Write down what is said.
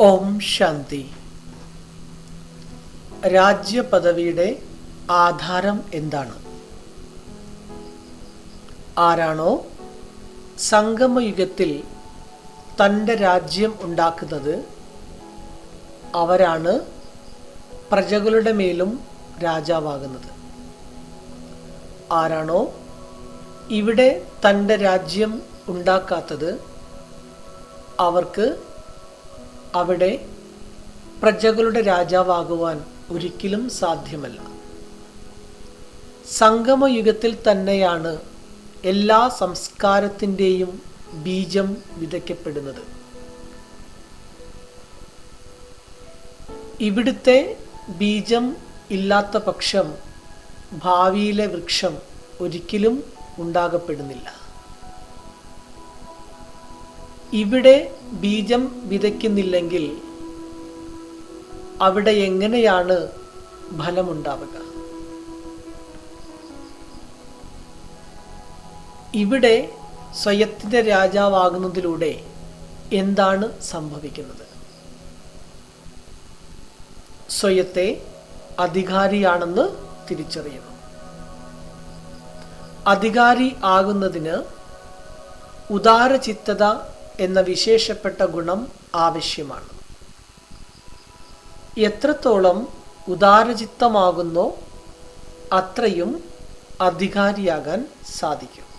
ഓം ശാന്തി. രാജ്യപദവിയുടെ ആധാരം എന്താണ്? ആരാണോ സംഗമയുഗത്തിൽ തന്റെ രാജ്യം ഉണ്ടാക്കുന്നത് അവരാണ് പ്രജകളുടെ മേലും രാജാവാകുന്നത്. ആരാണോ ഇവിടെ തന്റെ രാജ്യം ഉണ്ടാക്കാത്തത് അവർക്ക് അവിടെ പ്രജകളുടെ രാജാവാകുവാൻ ഒരിക്കലും സാധ്യമല്ല. സംഗമയുഗത്തിൽ തന്നെയാണ് എല്ലാ സംസ്കാരത്തിന്റെയും ബീജം വിതയ്ക്കപ്പെടുന്നത്. ഇവിടുത്തെ ബീജം ഇല്ലാത്ത പക്ഷം ഭാവിയിലെ വൃക്ഷം ഒരിക്കലും ഉണ്ടാകപ്പെടുന്നില്ല. ഇവിടെ ബീജം വിതയ്ക്കുന്നില്ലെങ്കിൽ അവിടെ എങ്ങനെയാണ് ഫലമുണ്ടാവുക? ഇവിടെ സ്വയത്തിന്റെ രാജാവാകുന്നതിലൂടെ എന്താണ് സംഭവിക്കുന്നത്? സ്വയത്തെ അധികാരിയാണെന്ന് തിരിച്ചറിയുന്നു അധികാരി ആകുന്നതിന് ഉദാരചിത്തത എന്ന വിശേഷപ്പെട്ട ഗുണം ആവശ്യമാണ്. എത്രത്തോളം ഉദാരചിത്തമാകുന്നോ അത്രയും അധികാരിയാകാൻ സാധിക്കും.